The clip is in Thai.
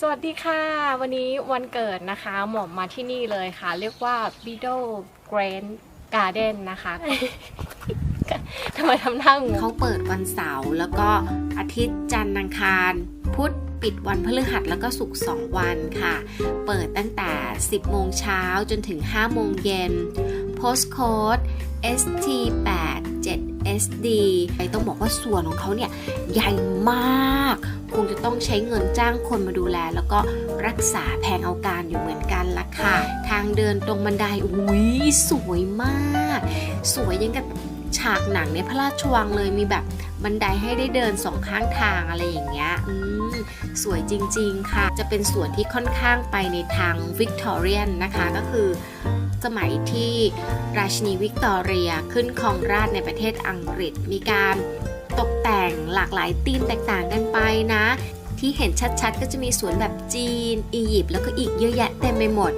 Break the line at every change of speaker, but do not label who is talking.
สวัสดีค่ะ วันนี้วันเกิดนะคะหมอมมาที่นี่เลยค่ะ เรียกว่า Beetle Grand Garden นะคะ ทำไมทำหน้างง
เขาเปิดวันเสาร์แล้วก็อาทิตย์จันทร์อังคาร พุธปิดวันพฤหัสแล้วก็ศุกร์2วันค่ะ เปิดตั้งแต่ 10 โมงเช้าจนถึง 5 โมงเย็น postcode ST8 7SD ไปต้องบอกว่าส่วนของเขาเนี่ย ใหญ่มาก คงจะต้องใช้เงินจ้างคนมาดูแล แล้วก็รักษาแพงเอาการอยู่เหมือนกันละค่ะ ทางเดินตรงบันไดอุ้ยสวยมาก สวยยังกับฉากหนังในพระราชวังเลยมีแบบบันไดให้ได้เดินสองข้างทางอะไรอย่างเงี้ยอืมสวยจริง ๆ ค่ะ จะเป็นสวนที่ค่อนข้างไปในทางวิกตอเรียนนะคะ ก็คือสมัยที่ราชินีวิกตอเรียขึ้นครองราชในประเทศอังกฤษ มีการตกแต่งหลากหลายธีมแตกต่างกันไป นะ ที่เห็นชัดๆ ก็จะมีสวนแบบจีน อียิปต์แล้วก็อีกเยอะแยะเต็มไปหมด